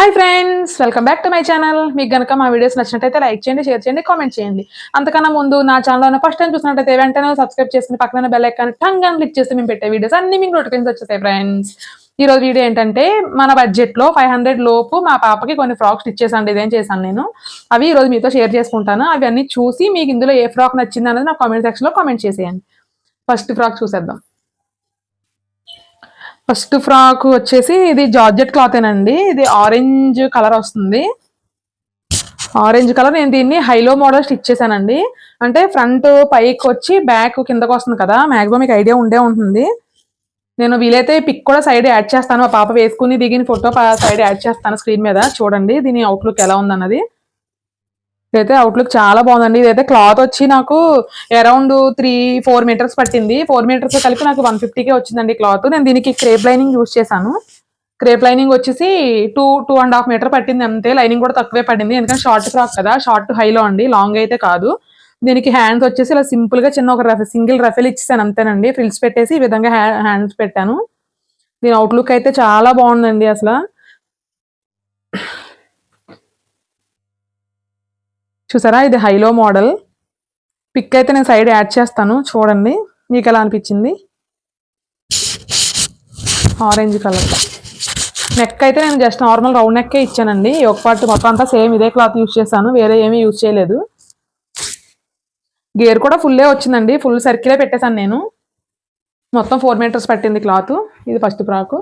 Hi friends welcome back to my channel మీకు కనుక మా వీడియోస్ నచ్చినట్టయితే లైక్ చేయండి షేర్ చేయండి కామెంట్ చేయండి. అంతకన్నా ముందు నా ఛానల్ ఫస్ట్ టైం చూసినట్టయితే వెంటనే సబ్స్క్రైబ్ చేసుకుని పక్కన బెల్ ఐకాన్ టంగ్ అని క్లిక్ చేస్తే మేము పెట్టే వీడియోస్ అన్ని మీకు నోటిఫికేషన్స్ వచ్చేస్తాయి ఫ్రెండ్స్ ఈ రోజు వీడియో ఏంటంటే మన బడ్జెట్లో ఫైవ్ హండ్రెడ్ లోపు మా పాపకి కొన్ని ఫ్రాక్స్ ఇచ్చేసాను డిజైన్ చేశాను నేను. అవి ఈ రోజు మీతో షేర్ చేసుకుంటాను. అవి అన్ని చూసి మీకు ఇందులో ఏ ఫ్రాక్ నచ్చింది అనేది నా కామెంట్ సెక్షన్లో కామెంట్ చేసేయండి. ఫస్ట్ ఫ్రాక్ చూసేద్దాం. ఫస్ట్ ఫ్రాక్ వచ్చేసి ఇది జార్జెట్ క్లాతేనండి ఇది ఆరెంజ్ కలర్ వస్తుంది. ఆరెంజ్ కలర్ నేను దీన్ని హైలో మోడల్ స్టిచ్ చేశానండి. అంటే ఫ్రంట్ పైకి వచ్చి బ్యాక్ కిందకు వస్తుంది కదా మ్యాక్సిమం మీకు ఐడియా ఉండే ఉంటుంది. నేను వీలైతే పిక్ కూడా సైడ్ యాడ్ చేస్తాను. మా పాప వేసుకుని దిగిన ఫోటో సైడ్ యాడ్ చేస్తాను స్క్రీన్ మీద. చూడండి దీని అవుట్లుక్ ఎలా ఉందన్నది. ఇదైతే అవుట్లుక్ చాలా బాగుందండి. ఇదైతే క్లాత్ వచ్చి నాకు అరౌండ్ త్రీ ఫోర్ మీటర్స్ పట్టింది. ఫోర్ మీటర్స్ కలిపి నాకు వన్ ఫిఫ్టీకే వచ్చిందండి క్లాత్ నేను దీనికి క్రేప్ లైనింగ్ యూస్ చేశాను. క్రేప్ లైనింగ్ వచ్చేసి two two and half metre పట్టింది అంతే. లైనింగ్ కూడా తక్కువే పడింది. ఎందుకంటే షార్ట్ ఫ్రాక్ కదా. షార్ట్ హైలో అండి. లాంగ్ అయితే కాదు. దీనికి హ్యాండ్స్ వచ్చేసి ఇలా సింపుల్గా చిన్న ఒక రఫెల్ సింగిల్ రఫెల్ ఇచ్చేసాను అంతేనండి. ఫ్రిల్స్ పెట్టేసి ఈ విధంగా హ్యాండ్స్ పెట్టాను. దీని అవుట్లుక్ అయితే చాలా బాగుందండి అసలు. చూసారా? ఇది హైలో మోడల్. పిక్ అయితే నేను సైడ్ యాడ్ చేస్తాను. చూడండి. మీకు ఎలా అనిపించింది? Orange colour. నెక్ అయితే నేను జస్ట్ నార్మల్ రౌండ్ నెక్కే ఇచ్చానండి. ఒక పార్ట్ మొత్తం అంతా సేమ్ ఇదే క్లాత్ యూజ్ చేశాను. వేరే ఏమీ యూజ్ చేయలేదు. గేర్ కూడా ఫుల్లే వచ్చిందండి. ఫుల్ సర్కిలే పెట్టేశాను నేను. మొత్తం ఫోర్ మీటర్స్ పట్టింది క్లాత్. ఇది ఫస్ట్ ఫ్రాక్.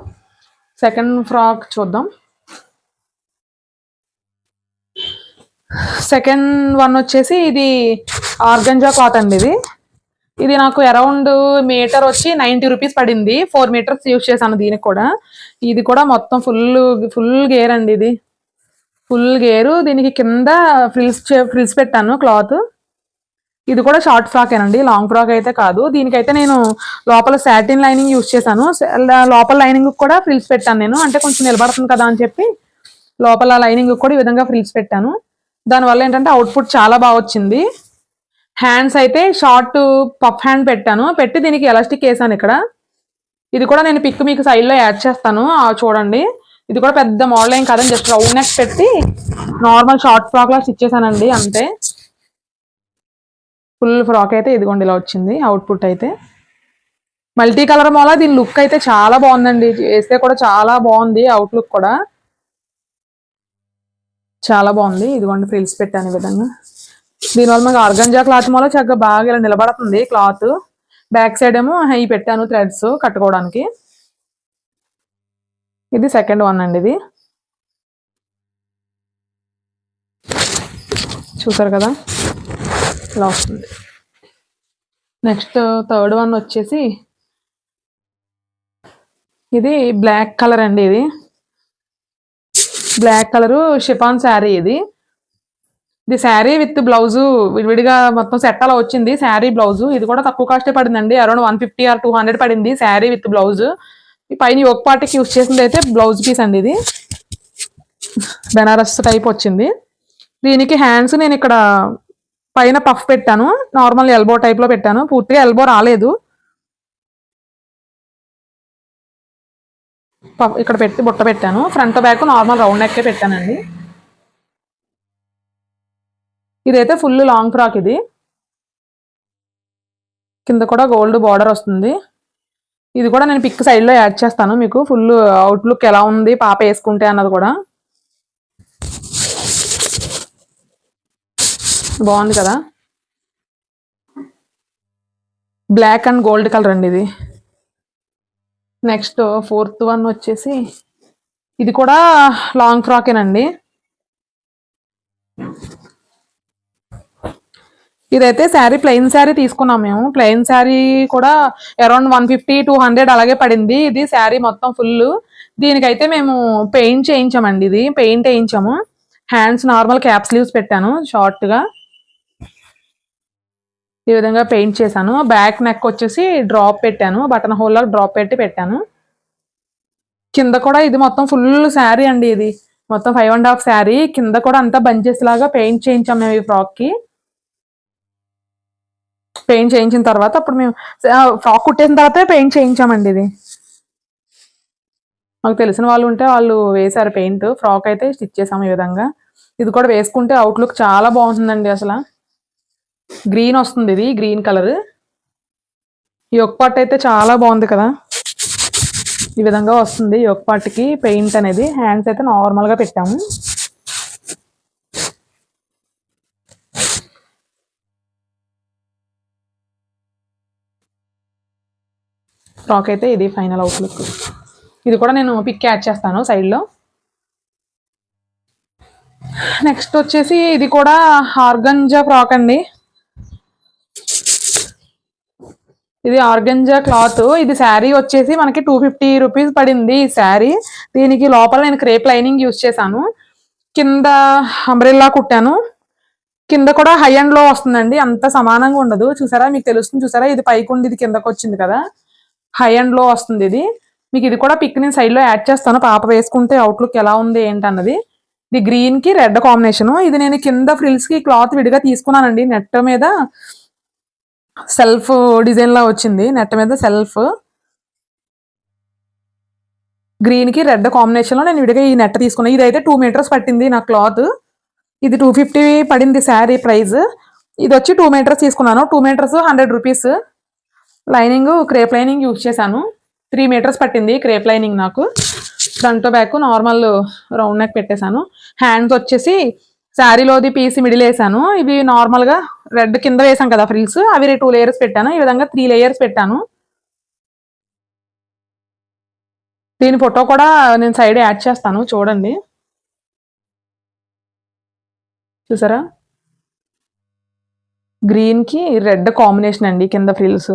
సెకండ్ ఫ్రాక్ చూద్దాం. సెకండ్ వన్ వచ్చేసి ఇది ఆర్గంజా క్లాత్ అండి ఇది. ఇది నాకు అరౌండ్ మీటర్ వచ్చి నైంటీ రూపీస్ పడింది. ఫోర్ మీటర్స్ యూజ్ చేశాను దీనికి కూడా. ఇది కూడా మొత్తం ఫుల్ ఫుల్ గేర్ అండి ఇది. ఫుల్ గేరు దీనికి కింద ఫ్రిల్స్ ఫ్రిల్స్ పెట్టాను క్లాత్ ఇది కూడా షార్ట్ ఫ్రాకేనండి లాంగ్ ఫ్రాక్ అయితే కాదు. దీనికైతే నేను లోపల సాటిన్ లైనింగ్ యూజ్ చేశాను. లోపల లైనింగ్ కూడా ఫ్రిల్స్ పెట్టాను నేను. అంటే కొంచెం నిలబడుతుంది కదా అని చెప్పి లోపల లైనింగ్ కూడా ఈ విధంగా ఫ్రిల్స్ పెట్టాను. దానివల్ల ఏంటంటే అవుట్పుట్ చాలా బాగా వచ్చింది. హ్యాండ్స్ అయితే షార్ట్ పఫ్ హ్యాండ్ పెట్టాను. పెట్టి దీనికి ఎలాస్టిక్ వేసాను ఇక్కడ. ఇది కూడా నేను పిక్ మీకు సైడ్లో లో యాడ్ చేస్తాను. చూడండి. ఇది కూడా పెద్ద మోడల్ ఏం కాదని జస్ట్ రౌండ్ నెక్ పెట్టి నార్మల్ షార్ట్ ఫ్రాక్ లా స్టిచ్ చేశానండి అంతే. ఫుల్ ఫ్రాక్ అయితే ఇదిగోండి ఇలా వచ్చింది అవుట్పుట్ అయితే. మల్టీ కలర్ మూల దీని లుక్ అయితే చాలా బాగుందండి. వేస్తే కూడా చాలా బాగుంది అవుట్ లుక్ కూడా. చాలా బాగుంది. ఇదిగోండి ఫ్రిల్స్ పెట్టాను ఈ విధంగా. దీనివల్ల మాకు ఆర్గంజా క్లాత్ మూల చక్కగా బాగా ఇలా నిలబడుతుంది క్లాత్. బ్యాక్ సైడ్ ఏమో హై పెట్టాను థ్రెడ్స్ కట్టుకోవడానికి. ఇది సెకండ్ వన్ అండి ఇది. చూసారు కదా? ఇలా వస్తుంది. నెక్స్ట్ థర్డ్ వన్ వచ్చేసి ఇది బ్లాక్ కలర్ అండి ఇది. బ్లాక్ కలర్ షిఫాన్ శారీ ఇది. ఇది శారీ విత్ బ్లౌజు విడివిడిగా మొత్తం సెట్ అలా వచ్చింది. శారీ బ్లౌజు. ఇది కూడా తక్కువ కాస్టే పడిందండి. Around one fifty or two hundred పడింది శారీ విత్ బ్లౌజ్. పైన యోగ పార్టీకి యూజ్ చేసింది అయితే బ్లౌజ్ పీస్ అండి ఇది. బెనారస్ టైప్ వచ్చింది. దీనికి హ్యాండ్స్ నేను ఇక్కడ పైన పఫ్ పెట్టాను. నార్మల్ ఎల్బో టైప్లో పెట్టాను. పూర్తిగా ఎల్బో రాలేదు. ఇక్కడ పెట్టి బుట్ట పెట్టాను. ఫ్రంట్ బ్యాక్ నార్మల్ రౌండ్ నెక్కే పెట్టానండి. ఇదైతే ఫుల్ లాంగ్ ఫ్రాక్ ఇది. కింద కూడా గోల్డ్ బార్డర్ వస్తుంది. ఇది కూడా నేను పిక్ సైడ్లో యాడ్ చేస్తాను మీకు. ఫుల్ అవుట్లుక్ ఎలా ఉంది పాప వేసుకుంటే అన్నది కూడా. బాగుంది కదా? బ్లాక్ అండ్ గోల్డ్ కలర్ అండి ఇది. నెక్స్ట్ ఫోర్త్ వన్ వచ్చేసి ఇది కూడా లాంగ్ ఫ్రాకేనండి. ఇదైతే శారీ ప్లెయిన్ శారీ తీసుకున్నాం మేము. ప్లెయిన్ శారీ కూడా around one fifty two hundred అలాగే పడింది. ఇది శారీ మొత్తం ఫుల్. దీనికైతే మేము పెయింట్ చేయించామండి ఇది. పెయింట్ వేయించాము. హ్యాండ్స్ నార్మల్ క్యాప్ స్లీవ్స్ పెట్టాను షార్ట్గా. ఈ విధంగా పెయింట్ చేశాను. బ్యాక్ నెక్ వచ్చేసి డ్రాప్ పెట్టాను. బటన్ హోల్లో డ్రాప్ పెట్టి పెట్టాను. కింద కూడా ఇది మొత్తం ఫుల్ శారీ అండి ఇది. మొత్తం ఫైవ్ అండ్ హాఫ్ శారీ. కింద కూడా అంతా బంచెస్ లాగా పెయింట్ చేయించాం మేము ఈ ఫ్రాక్కి పెయింట్ చేయించిన తర్వాత అప్పుడు మేము ఫ్రాక్ కుట్టేసిన తర్వాత పెయింట్ చేయించామండి ఇది. మాకు తెలిసిన వాళ్ళు ఉంటే వాళ్ళు వేశారు పెయింట్. ఫ్రాక్ అయితే స్టిచ్ చేసాము ఈ విధంగా. ఇది కూడా వేసుకుంటే అవుట్లుక్ చాలా బాగుంటుందండి అసలు. గ్రీన్ వస్తుంది ఇది గ్రీన్ కలర్ ఈ ఒక పార్ట్ అయితే చాలా బాగుంది కదా. ఈ విధంగా వస్తుంది ఈ ఒక పార్ట్కి పెయింట్ అనేది. హ్యాండ్స్ అయితే నార్మల్గా పెట్టాము. ఫ్రాక్ అయితే ఇది ఫైనల్ అవుట్లుక్ ఇది కూడా నేను పిక్ యాడ్ చేస్తాను సైడ్లో నెక్స్ట్ వచ్చేసి ఇది కూడా ఆర్గంజా ఫ్రాక్ అండి. ఇది ఆర్గంజా క్లాత్. ఇది శారీ వచ్చేసి మనకి టూ ఫిఫ్టీ రూపీస్ పడింది ఈ శారీ. దీనికి లోపల నేను క్రేప్ లైనింగ్ యూస్ చేశాను. కింద అంబ్రెల్లా కుట్టాను. కింద కూడా హై అండ్లో వస్తుందండి. అంత సమానంగా ఉండదు. చూసారా? మీకు తెలుస్తుంది చూసారా? ఇది పైకి ఇది కిందకు వచ్చింది కదా? హై అండ్లో వస్తుంది ఇది. మీకు ఇది కూడా పిక్ నేను సైడ్లో యాడ్ చేస్తాను. పాప వేసుకుంటే అవుట్లుక్ ఎలా ఉంది ఏంటన్నది. ఇది గ్రీన్కి రెడ్ కాంబినేషన్ ఇది నేను కింద ఫ్రిల్స్కి క్లాత్ విడిగా తీసుకున్నానండి. నెట్ మీద సెల్ఫ్ డిజైన్ లా వచ్చింది. నెట్ మీద సెల్ఫ్. గ్రీన్కి రెడ్ కాంబినేషన్లో నేను విడిగా ఈ నెట్ తీసుకున్నాను ఇది అయితే టూ మీటర్స్ పట్టింది నా క్లాత్. ఇది టూ ఫిఫ్టీ పడింది శారీ ప్రైస్ ఇది వచ్చి టూ మీటర్స్ తీసుకున్నాను. Two metres hundred rupees lining crepe lining use చేశాను. త్రీ మీటర్స్ పట్టింది క్రేప్ లైనింగ్ నాకు. Front back normal round neck పెట్టేశాను. హ్యాండ్స్ వచ్చేసి శారీలోది పీస్ మిడిల్ వేసాను. ఇవి నార్మల్గా రెడ్ కింద వేసాం కదా ఫ్రిల్స్. అవి టూ లేయర్స్ పెట్టాను. ఈ విధంగా త్రీ లేయర్స్ పెట్టాను. దీని ఫోటో కూడా నేను సైడ్ యాడ్ చేస్తాను. చూడండి. చూసారా? గ్రీన్కి రెడ్ కాంబినేషన్ అండి కింద ఫ్రిల్స్.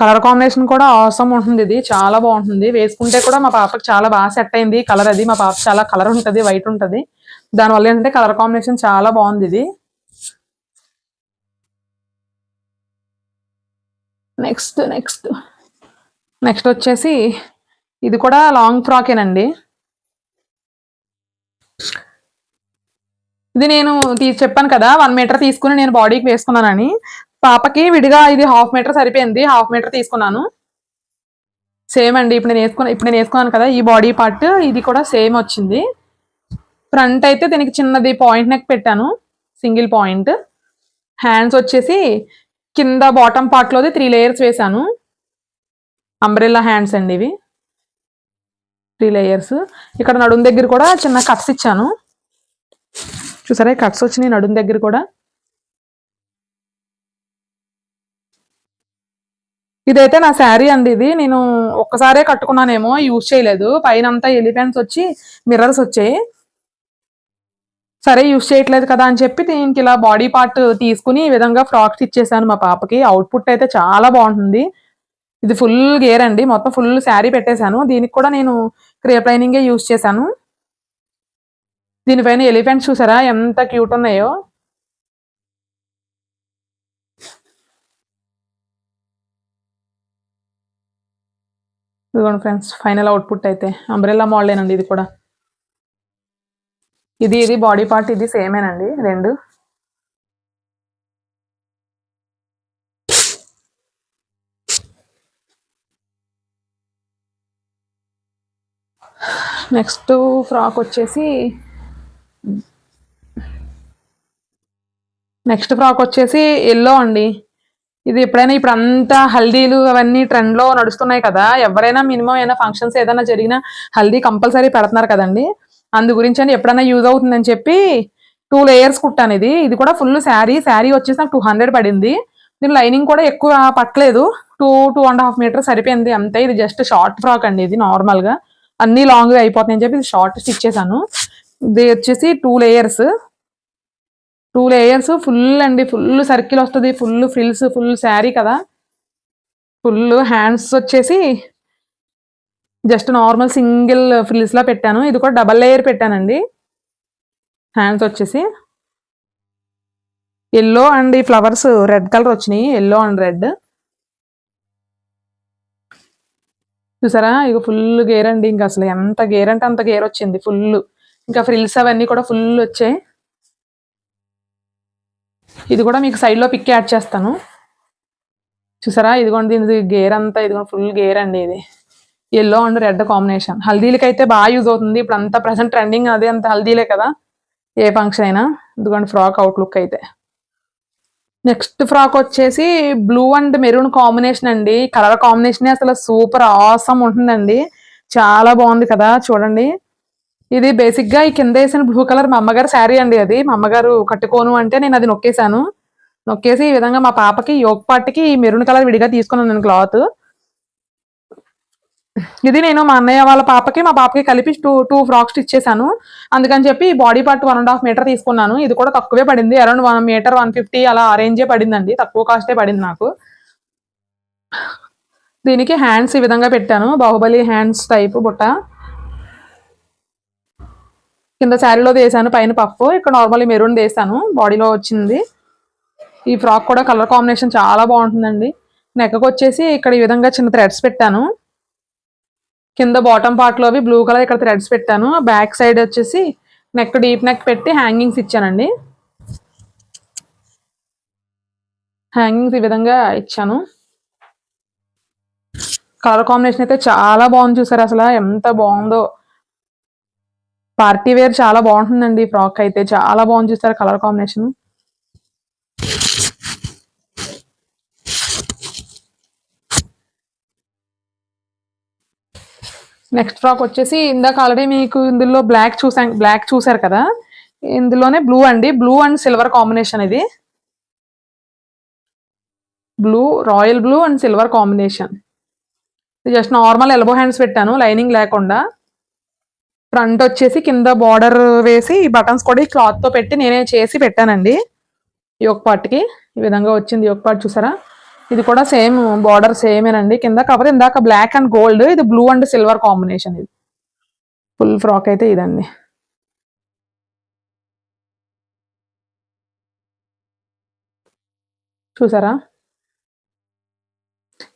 కలర్ కాంబినేషన్ కూడా అవసరం ఉంటుంది. ఇది చాలా బాగుంటుంది. వేసుకుంటే కూడా మా పాపకి చాలా బాగా సెట్ అయింది. కలర్ అది. మా పాప చాలా కలర్ ఉంటుంది. వైట్ ఉంటుంది. దానివల్ల ఏంటంటే కలర్ కాంబినేషన్ చాలా బాగుంది ఇది. Next next. నెక్స్ట్ వచ్చేసి ఇది కూడా లాంగ్ ఫ్రాకేనండి. ఇది నేను తీ- చెప్పాను కదా వన్ మీటర్ తీసుకుని నేను బాడీకి వేసుకున్నానని. పాపకి విడిగా ఇది హాఫ్ మీటర్ సరిపోయింది. హాఫ్ మీటర్ తీసుకున్నాను. సేమ్ అండి ఇప్పుడు నేను వేసుకున్నా ఇప్పుడు నేను వేసుకున్నాను కదా ఈ బాడీ పార్ట్ ఇది కూడా సేమ్ వచ్చింది. ఫ్రంట్ అయితే దీనికి చిన్నది పాయింట్ నెక్ పెట్టాను సింగిల్ పాయింట్. హ్యాండ్స్ వచ్చేసి కింద బాటమ్ పార్ట్లోది త్రీ లేయర్స్ వేసాను అంబ్రెల్లా హ్యాండ్స్ అండి ఇవి. Three layers. ఇక్కడ నడుం దగ్గర కూడా చిన్న కట్స్ ఇచ్చాను. చూసారా కట్స్ వచ్చినాయి నడుం దగ్గర కూడా. ఇదైతే నా శారీ అండి ఇది. నేను ఒక్కసారే కట్టుకున్నానేమో యూజ్ చేయలేదు. పైన అంతా ఎలిఫెంట్స్ వచ్చి మిర్రర్స్ వచ్చాయి. సరే యూజ్ చేయట్లేదు కదా అని చెప్పి దీనికి ఇలా బాడీ పార్ట్ తీసుకుని ఈ విధంగా ఫ్రాక్స్ ఇచ్చేసాను మా పాపకి. అవుట్పుట్ అయితే చాలా బాగుంటుంది. ఇది ఫుల్ గేర్ అండి. మొత్తం ఫుల్ శారీ పెట్టేశాను. దీనికి కూడా నేను క్రేప్ లైనింగే యూజ్ చేశాను. దీనిపైన ఎలిఫెంట్స్ చూసారా? ఎంత క్యూట్ ఉన్నాయో. ఇదిగోండి ఫ్రెండ్స్ ఫైనల్ అవుట్పుట్ అయితే. అంబ్రెల్లా మోడలేనండి ఇది కూడా. ఇది ఇది బాడీ పార్ట్ ఇది సేమేనండి రెండు. నెక్స్ట్ ఫ్రాక్ వచ్చేసి నెక్స్ట్ ఫ్రాక్ వచ్చేసి ఎల్లో అండి. ఇది ఎప్పుడైనా ఇప్పుడు అంతా హల్దీలు అవన్నీ ట్రెండ్లో నడుస్తున్నాయి కదా ఎవరైనా మినిమం ఏమైనా ఫంక్షన్స్ ఏదైనా జరిగినా హల్దీ కంపల్సరీ పెడుతున్నారు కదండి. అందు గురించి అని ఎప్పుడైనా యూజ్ అవుతుందని చెప్పి టూ లేయర్స్ కుట్టాను ఇది. ఇది కూడా ఫుల్ శారీ శారీ వచ్చేసి నాకు టూ హండ్రెడ్ పడింది. దీని లైనింగ్ కూడా ఎక్కువ పట్టలేదు. Two two and half metre సరిపోయింది అంతే. ఇది జస్ట్ షార్ట్ ఫ్రాక్ అండి ఇది నార్మల్గా అన్ని లాంగ్ అయిపోతున్నాయని చెప్పి ఇది షార్ట్ స్టిచ్ చేశాను. ఇది వచ్చేసి two layers two layers full అండి ఫుల్ సర్కిల్ వస్తుంది ఫుల్ ఫ్రిల్స్ ఫుల్ శారీ కదా. ఫుల్ హ్యాండ్స్ వచ్చేసి జస్ట్ నార్మల్ సింగిల్ ఫ్రిల్స్ లా పెట్టాను. ఇది కూడా డబల్ లేయర్ పెట్టానండి. హ్యాండ్స్ వచ్చేసి ఎల్లో అండ్ ఈ ఫ్లవర్స్ రెడ్ కలర్ వచ్చినాయి ఎల్లో అండ్ రెడ్. చూసారా? ఇక ఫుల్ గేర్ అండి. ఇంకా అసలు ఎంత గేర్ అంటే అంత గేర్ వచ్చింది ఫుల్. ఇంకా ఫ్రిల్స్ అవన్నీ కూడా ఫుల్ వచ్చాయి. ఇది కూడా మీకు సైడ్లో లో పిక్ యాడ్ చేస్తాను. చూసారా? ఇదిగోండి దీని గేర్ అంతా ఇదిగోండి ఫుల్ గేర్ అండి ఇది. ఎల్లో అండ్ రెడ్ కాంబినేషన్ హల్దీలకి అయితే బాగా యూజ్ అవుతుంది. ఇప్పుడు అంతా ప్రజెంట్ ట్రెండింగ్ అదే అంత హల్దీలే కదా. ఏ ఫంక్షన్ అయినా. ఇదిగోండి ఫ్రాక్ అవుట్లుక్ అయితే. నెక్స్ట్ ఫ్రాక్ వచ్చేసి బ్లూ అండ్ మెరూన్ కాంబినేషన్ అండి. కలర్ కాంబినేషన్ అసలు సూపర్ ఆసమ్ ఉంటుందండి. చాలా బాగుంది కదా చూడండి. ఇది బేసిక్గా ఈ కింద వేసిన బ్లూ కలర్ మా అమ్మగారు శారీ అండి అది. మా అమ్మగారు కట్టుకోను అంటే నేను అది నొక్కేశాను. నొక్కేసి ఈ విధంగా మా పాపకి యోగ పాటికి ఈ మెరూన్ కలర్ విడిగా తీసుకున్నాను నేను క్లాత్ ఇది నేను మా అన్నయ్య వాళ్ళ పాపకి మా పాపకి కలిపి టూ టూ ఫ్రాక్స్ స్టిచ్ చేశాను. అందుకని చెప్పి body part one and half metre తీసుకున్నాను. ఇది కూడా తక్కువే పడింది. Around one metre one fifty అలా అరేంజే పడిందండి. తక్కువ కాస్టే పడింది నాకు. దీనికి హ్యాండ్స్ ఈ విధంగా పెట్టాను. బాహుబలి హ్యాండ్స్ టైప్ బుట్ట. కింద శారీలో వేసాను పైన పఫ్ ఇక్కడ నార్మల్లీ మెరూన్ వేసాను బాడీలో వచ్చింది. ఈ ఫ్రాక్ కూడా కలర్ కాంబినేషన్ చాలా బాగుంటుందండి. నెక్కకు వచ్చేసి ఇక్కడ ఈ విధంగా చిన్న థ్రెడ్స్ పెట్టాను. కింద బాటమ్ పార్ట్లో అవి బ్లూ కలర్ ఇక్కడ థ్రెడ్స్ పెట్టాను. బ్యాక్ సైడ్ వచ్చేసి నెక్ డీప్ నెక్ పెట్టి హ్యాంగింగ్స్ ఇచ్చానండి. హ్యాంగింగ్స్ ఈ విధంగా ఇచ్చాను. కలర్ కాంబినేషన్ అయితే చాలా బాగుంది చూసారు అసలు ఎంత బాగుందో. పార్టీ వేర్ చాలా బాగుంటుందండి. ఫ్రాక్ అయితే చాలా బాగుంది చూస్తారు కలర్ కాంబినేషన్. నెక్స్ట్ ఫ్రాక్ వచ్చేసి ఇందాక ఆల్రెడీ మీకు ఇందులో బ్లాక్ చూసా బ్లాక్ చూసారు కదా? ఇందులోనే బ్లూ అండి. బ్లూ అండ్ సిల్వర్ కాంబినేషన్ ఇది. Blue royal blue and silver combination. Just normal elbow hands పెట్టాను లైనింగ్ లేకుండా. ఫ్రంట్ వచ్చేసి కింద బార్డర్ వేసి బటన్స్ కూడా ఈ క్లాత్తో పెట్టి నేనే చేసి పెట్టానండి ఈ ఒక పార్ట్కి ఈ విధంగా వచ్చింది ఈ ఒక పార్ట్ చూసారా? ఇది కూడా సేమ్ బార్డర్ సేమేనండి. కింద కాకపోతే ఇందాక బ్లాక్ అండ్ గోల్డ్ ఇది బ్లూ అండ్ సిల్వర్ కాంబినేషన్ ఇది. ఫుల్ ఫ్రాక్ అయితే ఇదండి. చూసారా?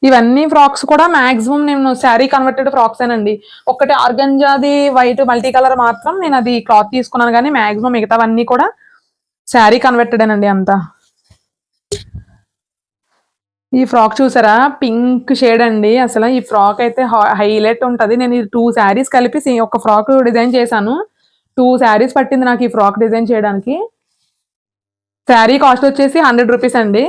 ఇవన్నీ ఫ్రాక్స్ కూడా మాక్సిమం నేను శారీ కన్వర్టెడ్ ఫ్రాక్స్ అండి ఒకటి ఆర్గంజాది వైట్ మల్టీ కలర్ మాత్రం నేను అది క్లాత్ తీసుకున్నాను కానీ మాక్సిమం మిగతావన్నీ కూడా శారీ కన్వర్టెడ్ అండి అంతా. ఈ ఫ్రాక్ చూసారా? పింక్ షేడ్ అండి. అసలు ఈ ఫ్రాక్ అయితే హైలైట్ ఉంటుంది. నేను ఈ టూ శారీస్ కలిపి ఒక ఫ్రాక్ డిజైన్ చేశాను. టూ శారీస్ పట్టింది నాకు ఈ ఫ్రాక్ డిజైన్ చేయడానికి. శారీ కాస్ట్ వచ్చేసి హండ్రెడ్ రూపీస్ అండి.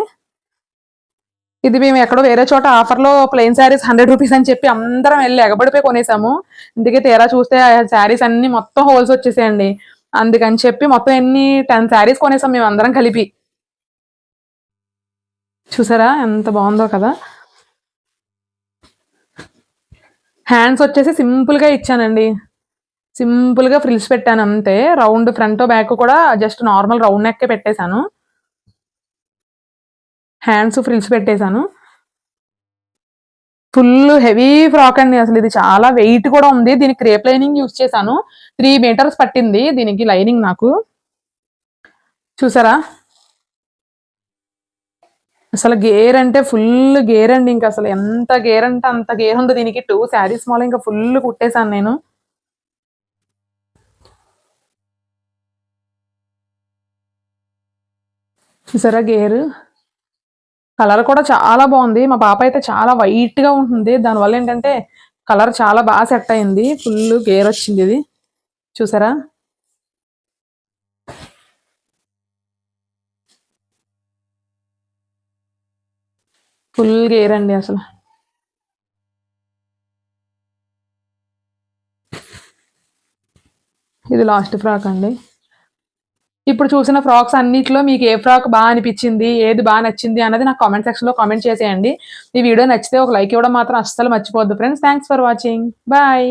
ఇది మేము ఎక్కడో వేరే చోట ఆఫర్లో ప్లెయిన్ శారీస్ హండ్రెడ్ రూపీస్ అని చెప్పి అందరం వెళ్ళి ఎగబడిపోయి కొనేసాము. ఇందుకే తీరా చూస్తే శారీస్ అన్ని మొత్తం హోల్స్ వచ్చేసాయండి. అందుకని చెప్పి మొత్తం ఎన్ని టెన్ శారీస్ కొనేసాం మేము అందరం కలిపి. చూసారా? ఎంత బాగుందో కదా? హ్యాండ్స్ వచ్చేసి సింపుల్గా ఇచ్చానండి. సింపుల్గా ఫ్రిల్స్ పెట్టాను అంతే. రౌండ్ ఫ్రంట్ బ్యాక్ కూడా జస్ట్ నార్మల్ రౌండ్ నెక్కే పెట్టేశాను. హ్యాండ్స్ ఫ్రిల్స్ పెట్టేశాను. ఫుల్ హెవీ ఫ్రాక్ అండి అసలు ఇది. చాలా వెయిట్ కూడా ఉంది. దీనికి క్రేప్ లైనింగ్ యూజ్ చేశాను. త్రీ మీటర్స్ పట్టింది దీనికి లైనింగ్ నాకు. చూసారా? అసలు గేర్ అంటే ఫుల్ గేర్ అండి ఇంకా అసలు. ఎంత గేర్ అంటే అంత గేర్ ఉంది దీనికి. టూ శారీస్ మాల్ ఇంకా ఫుల్ కుట్టేశాను నేను. చూసారా గేర్? కలర్ కూడా చాలా బాగుంది. మా పాప అయితే చాలా వైట్గా ఉంటుంది. దానివల్ల ఏంటంటే కలర్ చాలా బాగా సెట్ అయింది. ఫుల్ గేర్ వచ్చింది ఇది. చూసారా? ఫుల్ గేర్ అండి అసలు. ఇది లాస్ట్ ఫ్రాక్ అండి. ఇప్పుడు చూసిన ఫ్రాక్స్ అన్నిట్లో మీకు ఏ ఫ్రాక్ బాగా అనిపించింది ఏది బాగా నచ్చింది అన్నది నాకు కామెంట్ సెక్షన్లో కామెంట్ చేసేయండి. ఈ వీడియో నచ్చితే ఒక లైక్ ఇవ్వడం మాత్రం అస్సలు మర్చిపోద్దు friends thanks for watching bye